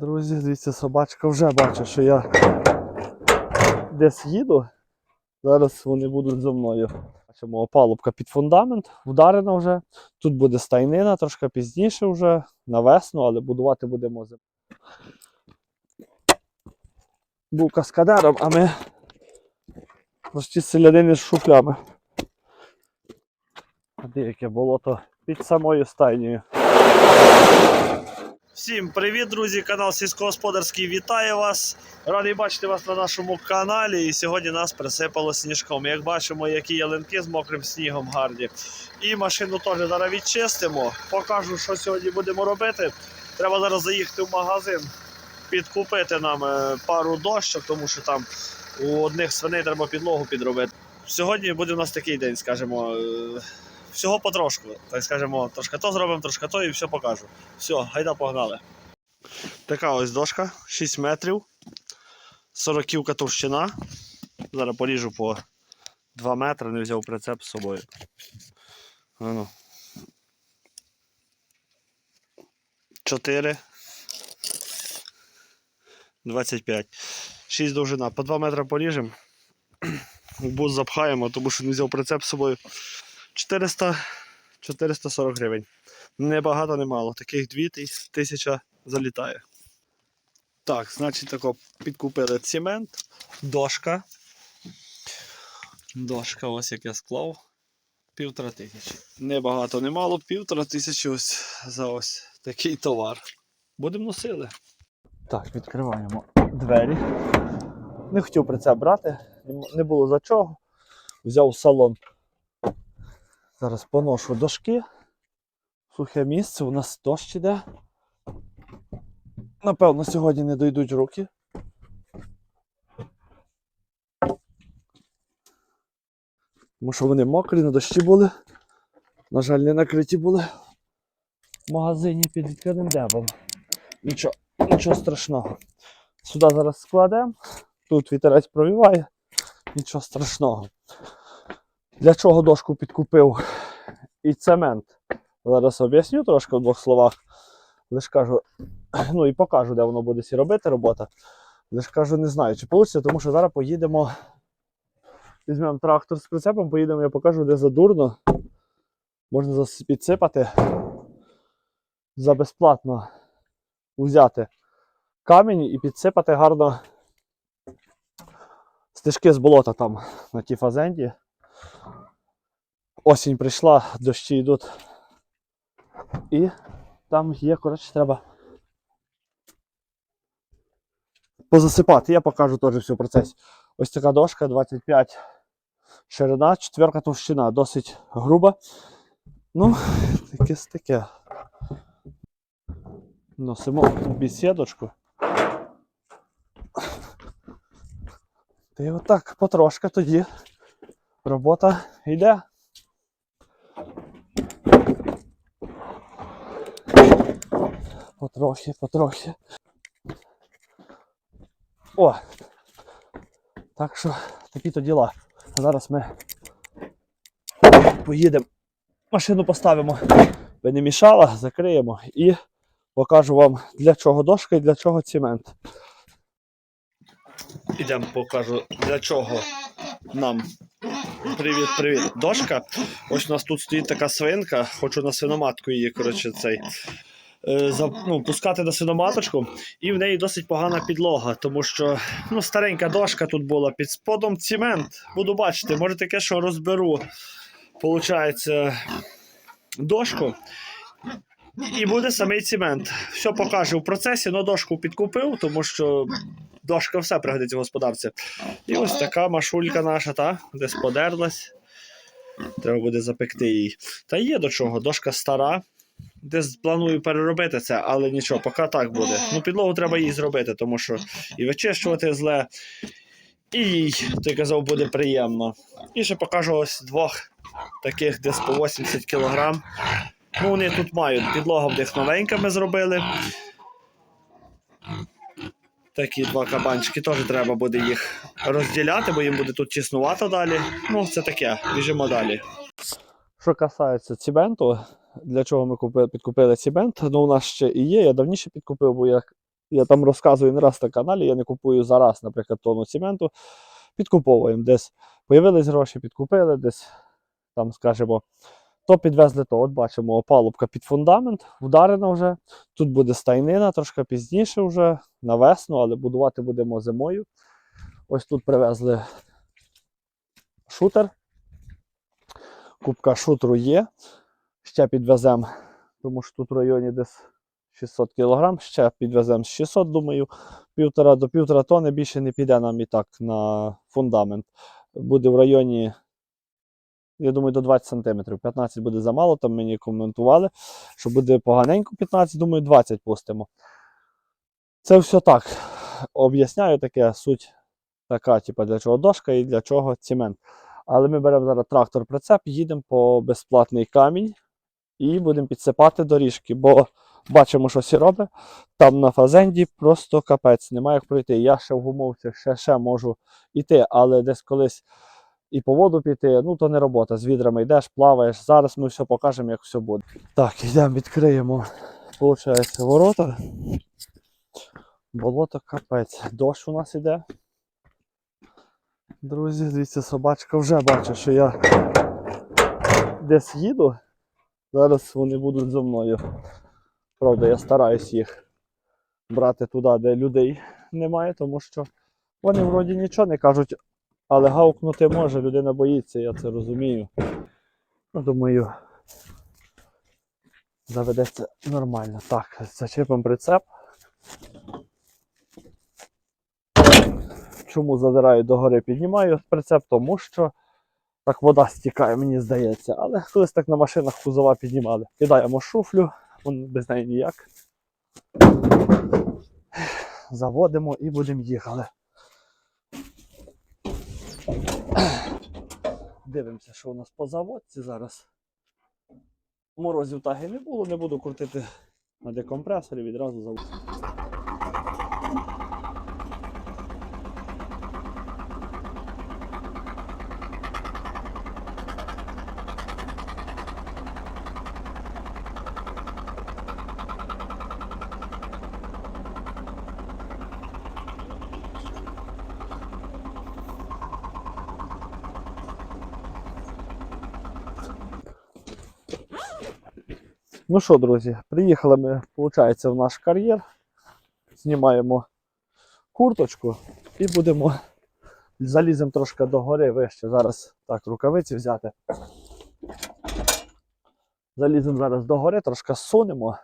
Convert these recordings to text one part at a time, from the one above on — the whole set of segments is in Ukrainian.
Друзі, дивіться, собачка вже бачить, що я десь їду. Зараз вони будуть за мною. Бачимо, опалубка під фундамент, вдарена вже. Тут буде стайнина, трошки пізніше вже, на весну, але будувати будемо зимою. Був каскадером, а ми прості селянини з шуфлями. А де яке болото під самою стайнею. Всім привіт, друзі! Канал Сільськогосподарський вітає вас. Радий бачити вас на нашому каналі. І сьогодні нас присипало сніжком. Як бачимо, які ялинки з мокрим снігом гарні. І машину теж зараз відчистимо. Покажу, що сьогодні будемо робити. Треба зараз заїхати в магазин, підкупити нам е, пару дощок, тому що там у одних свиней треба підлогу підробити. Сьогодні буде у нас такий день, скажімо. Всього потрошку, так скажемо, трошки то зробимо, трошки то і все покажу. Все, гайда погнали. Така ось дошка, 6 метрів, 40 товщина. Зараз поріжу по 2 метри, не взяв прицеп з собою. Ану. 4. 25. 6 довжина. По 2 метри поріжемо. Бус запхаємо, тому що не взяв прицеп з собою. 400, 440 гривень. Не багато, не мало. Таких 2000 залітає. Так, значить, тако підкупили цемент, дошка. Дошка, ось як я склав. Півтора тисячі. Небагато, не мало, півтора тисячі ось за ось такий товар. Будемо носили. Так, відкриваємо двері. Не хотів при це брати, не було за чого. Взяв салон. Зараз поношу дошки. Сухе місце, у нас дощ іде. Напевно, сьогодні не дойдуть руки. Тому що вони мокрі, на дощі були. На жаль, не накриті були в магазині під відкритим небом. Нічого, нічого страшного. Сюди зараз складемо. Тут вітерець провіває. Нічого страшного. Для чого дошку підкупив і цемент? Зараз об'ясню трошки в двох словах. Лиш кажу, ну і покажу, де воно буде сі робити робота. Лиш кажу, не знаю, чи вийде, тому що зараз поїдемо. Візьмемо трактор з прицепом, поїдемо, я покажу, де задурно. Можна підсипати. За безплатно взяти камінь і підсипати гарно стежки з болота там на тій фазенді. Осінь прийшла, дощі йдуть. І там є, коротше, треба позасипати. Я покажу теж все в процесі. Ось така дошка 25 ширина, четверка товщина, досить груба. Ну, таке таке. Носимо бісідочку. Та й отак потрошка тоді робота йде. Потрохи, потрохи. О! Так що такі то діла. Зараз ми поїдемо, машину поставимо, би не мішала, закриємо і покажу вам для чого дошка і для чого цемент. Ідемо покажу для чого нам. Привіт, привіт. Дошка. Ось у нас тут стоїть така свинка, хочу на свиноматку її, коротше, цей. е, ну, пускати на свиноматочку, і в неї досить погана підлога, тому що ну, старенька дошка тут була під сподом цемент. Буду бачити, може таке, що розберу, получається, дошку. І буде самий цемент. Все покажу в процесі, але дошку підкупив, тому що дошка все пригодиться в господарці. І ось така машулька наша, та, десь подерлась. Треба буде запекти її. Та є до чого, дошка стара. Десь планую переробити це, але нічого, поки так буде. Ну, підлогу треба їй зробити, тому що і вичищувати зле, і їй, ти казав, буде приємно. І ще покажу ось двох таких десь по 80 кг. Ну, вони тут мають. Підлога в них новенька ми зробили. Такі два кабанчики теж треба буде їх розділяти, бо їм буде тут тіснувато далі. Ну, це таке, біжимо далі. Що касається цементу, для чого ми купили, підкупили цемент, ну у нас ще і є. Я давніше підкупив, бо я Я там розказую не раз на каналі, я не купую зараз, наприклад, тонну цементу. Підкуповуємо десь. Появились гроші, підкупили десь, там, скажімо, то підвезли то. От бачимо, опалубка під фундамент, вдарена вже. Тут буде стайнина, трошки пізніше вже, на весну, але будувати будемо зимою. Ось тут привезли шутер. Кубка шутеру є. Ще підвеземо, тому що тут в районі десь 600 кг, ще підвеземо з 600, думаю, півтора до півтора тони більше не піде нам і так на фундамент. Буде в районі, я думаю, до 20 см. 15 буде замало, там мені коментували, що буде поганенько 15, думаю, 20 пустимо. Це все так. Об'ясняю таке суть така, типу, для чого дошка і для чого цемент. Але ми беремо зараз трактор прицеп, їдемо по безплатний камінь і будемо підсипати доріжки, бо бачимо, що всі робить. Там на фазенді просто капець, немає як пройти. Я ще в гумовцях ще, ще можу йти, але десь колись і по воду піти, ну то не робота. З відрами йдеш, плаваєш. Зараз ми все покажемо, як все буде. Так, йдемо, відкриємо. Получається, ворота. Болото капець. Дощ у нас іде. Друзі, дивіться, собачка вже бачить, що я десь їду. Зараз вони будуть зі мною. Правда, я стараюсь їх брати туди, де людей немає, тому що вони вроді нічого не кажуть, але гавкнути може, людина боїться, я це розумію. Ну, думаю, заведеться нормально. Так, зачепимо прицеп. Чому задираю догори, піднімаю прицеп, тому що так вода стікає, мені здається. Але колись так на машинах кузова піднімали. Кидаємо шуфлю, без неї ніяк. Заводимо і будемо їхали. Дивимося, що у нас по заводці зараз. Морозів таги не було, не буду крутити на декомпресорі, відразу завод. Ну що, друзі, приїхали ми, виходить, в наш кар'єр. Знімаємо курточку і будемо заліземо трошки до гори вище. Зараз так, рукавиці взяти. Заліземо зараз до гори, трошки сунемо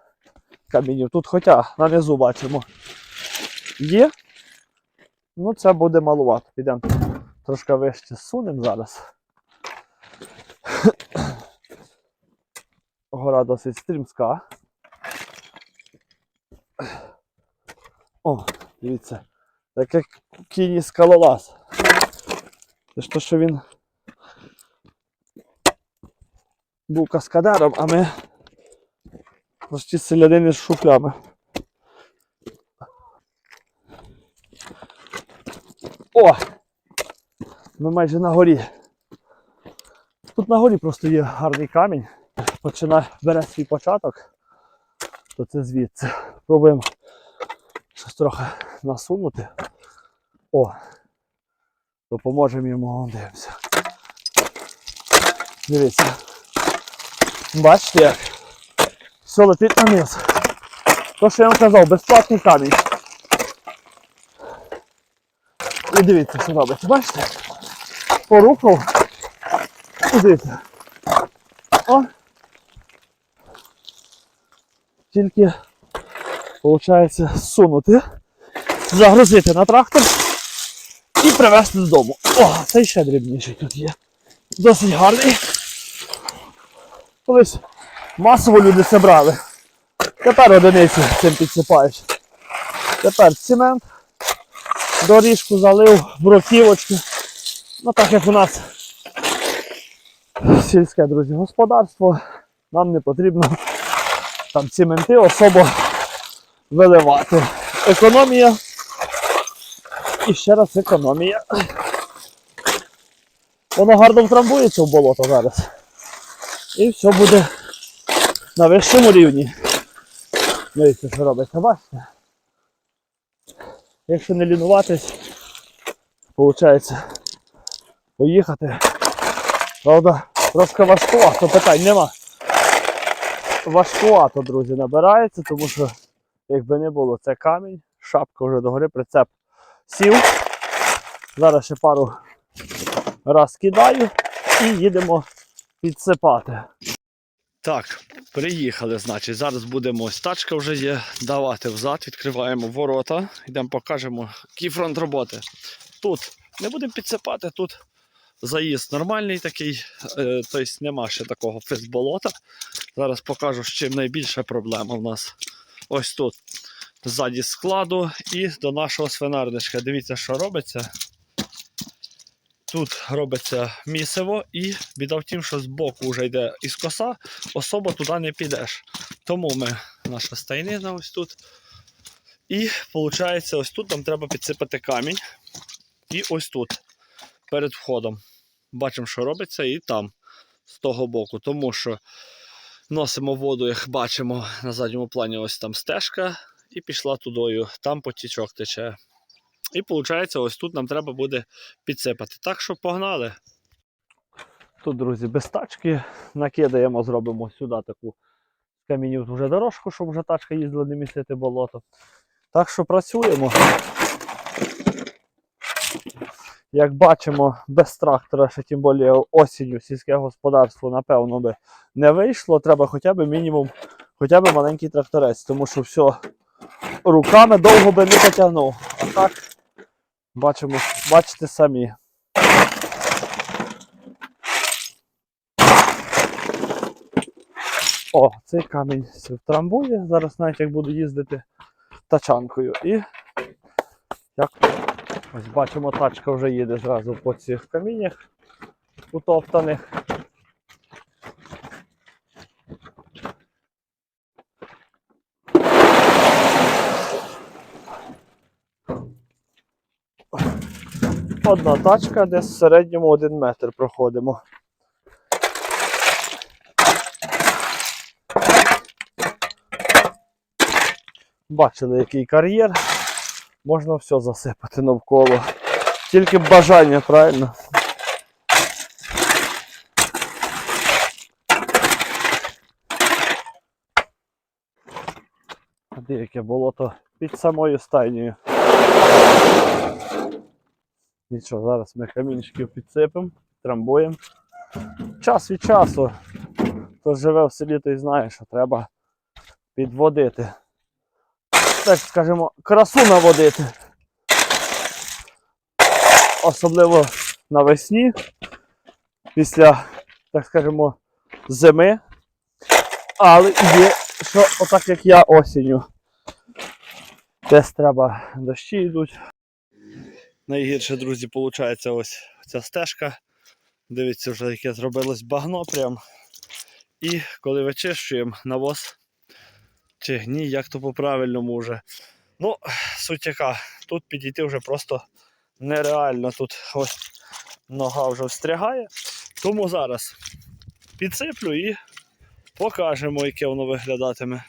камінів. Тут, хоча нанизу бачимо, є. Ну, це буде малувато. Підемо трошки вище сунемо зараз. Гора досить стрімська. О, дивіться, так як кінь скалолаз. Це ж то, що він був каскадером, а ми прості селянини з шуфлями. О! Ми майже на горі. Тут на горі просто є гарний камінь починає бере свій початок, то це звідси. Пробуємо щось трохи насунути. О! Допоможемо йому дивимося. Дивіться. Бачите як? Все летить на низ. То, що я вам казав, безплатний камінь. І дивіться, що робиться. Бачите? Порухав. І дивіться. О! Тільки виходить сунути, загрузити на трактор і привезти додому. О, цей ще дрібніший тут є. Досить гарний. Колись масово люди це брали. Тепер одиниці цим підсипаєш. Тепер цемент, доріжку залив, бруківочки. Ну так як у нас сільське, друзі, господарство, нам не потрібно там цементи особо виливати. Економія. І ще раз економія. Воно гарно втрамбується в болото зараз. І все буде на вищому рівні. Дивіться, що робиться, бачите? якщо не лінуватись, виходить поїхати. Правда, трошки важкувато, питань нема. Важкувато, друзі, набирається, тому що якби не було, це камінь, шапка вже догори, прицеп сів. Зараз ще пару раз кидаю і їдемо підсипати. Так, приїхали, значить. Зараз будемо ось тачка вже є. Давати взад, відкриваємо ворота, йдемо покажемо, який фронт роботи. Тут не будемо підсипати, тут заїзд нормальний такий, тобто нема ще такого физболота. Зараз покажу, з чим найбільша проблема в нас. Ось тут. Ззаді складу і до нашого свинарничка. Дивіться, що робиться. Тут робиться місиво, і біда в тім, що збоку вже йде із коса, особо туди не підеш. Тому ми, наша стайнина ось тут. І виходить, ось тут нам треба підсипати камінь. І ось тут, перед входом. Бачимо, що робиться, і там, з того боку. Тому що носимо воду, як бачимо на задньому плані, ось там стежка, і пішла тудою, там потічок тече. І виходить, ось тут нам треба буде підсипати. Так що погнали. Тут, друзі, без тачки накидаємо, зробимо сюди таку камінів вже дорожку, щоб вже тачка їздила не містити болото. Так що працюємо. Як бачимо, без трактора, ще тим більше осінню сільське господарство, напевно, би не вийшло. Треба хоча б мінімум, хоча б маленький тракторець, тому що все руками довго би не потягнув. А так, бачимо, бачите самі. О, цей камінь втрамбує. Зараз навіть як буду їздити тачанкою. І як ось бачимо, тачка вже їде зразу по цих каміннях утоптаних. Одна тачка, десь в середньому один метр проходимо. Бачили, який кар'єр. Можна все засипати навколо. Тільки бажання, правильно? А де яке болото під самою стайнею. Нічого, зараз ми камінчиків підсипемо, трамбуємо. Час від часу. Хто живе в селі, той знає, що треба підводити. Так скажімо, красу наводити. Особливо навесні, після, так скажімо, зими. Але є, що отак як я осінню. Десь треба дощі йдуть. Найгірше, друзі, виходить ось ця стежка. Дивіться, вже яке зробилось багно прям. І коли вичищуємо навоз чи гній, як то по-правильному вже. Ну, суть яка, тут підійти вже просто нереально. Тут ось нога вже встрягає. Тому зараз підсиплю і покажемо, яке воно виглядатиме.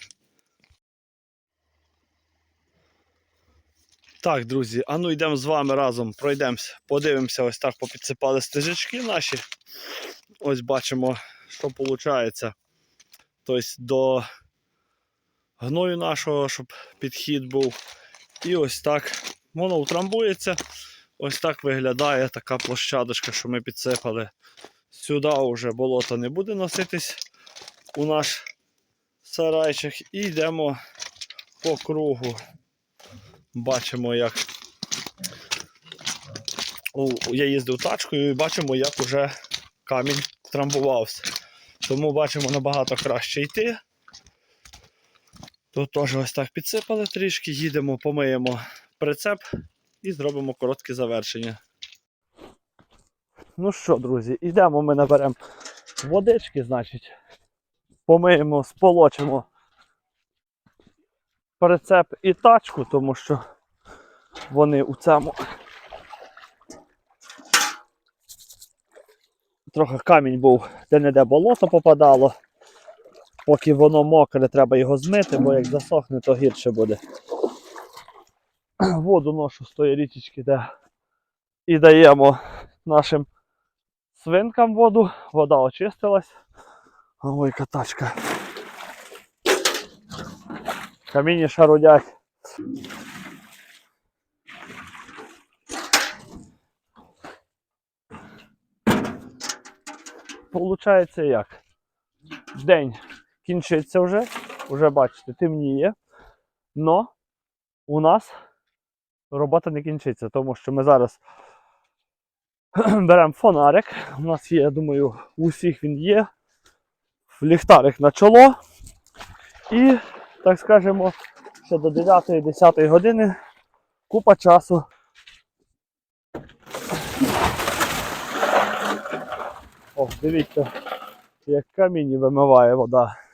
Так, друзі, а ну йдемо з вами разом, пройдемося, подивимося, ось так попідсипали стежечки наші. Ось бачимо, що виходить. Тобто до гною нашого, щоб підхід був. І ось так воно утрамбується. Ось так виглядає така площадочка, що ми підсипали. Сюди вже болото не буде носитись у наш сарайчик. І йдемо по кругу. Бачимо, як я їздив тачкою і бачимо, як уже камінь трамбувався. Тому бачимо набагато краще йти. Тут теж ось так підсипали трішки, їдемо, помиємо прицеп і зробимо коротке завершення. Ну що, друзі, йдемо, ми наберемо водички, значить, помиємо, сполочимо прицеп і тачку, тому що вони у цьому трохи камінь був, де-не-де болото попадало. Поки воно мокре, треба його змити, бо як засохне, то гірше буде. воду ношу з тої річечки, де і даємо нашим свинкам воду. Вода очистилась. Ой, катачка. Камінні шарудять. Получається як? День кінчиться вже, вже бачите, темніє. Но у нас робота не кінчиться, тому що ми зараз беремо фонарик. У нас є, я думаю, у всіх він є. Ліхтарик на чоло. І, так скажемо, ще до 9-10 години купа часу. О, дивіться, як камінь вимиває вода.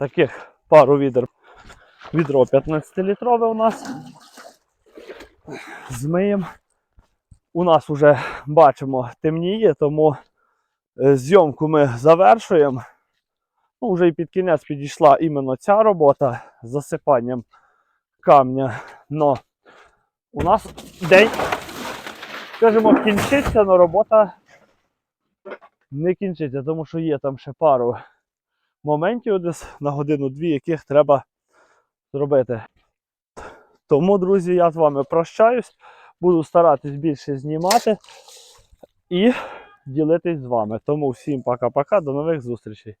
Таких пару відер. Відро 15-літрове у нас. Змиємо. У нас вже бачимо темніє, тому е, зйомку ми завершуємо. Ну, вже і під кінець підійшла іменно ця робота з засипанням камня. Но у нас день, скажімо, кінчиться, але робота не кінчиться, тому що є там ще пару моментів десь на годину-дві, яких треба зробити. Тому, друзі, я з вами прощаюсь. Буду старатись більше знімати і ділитись з вами. Тому всім пока-пока, до нових зустрічей.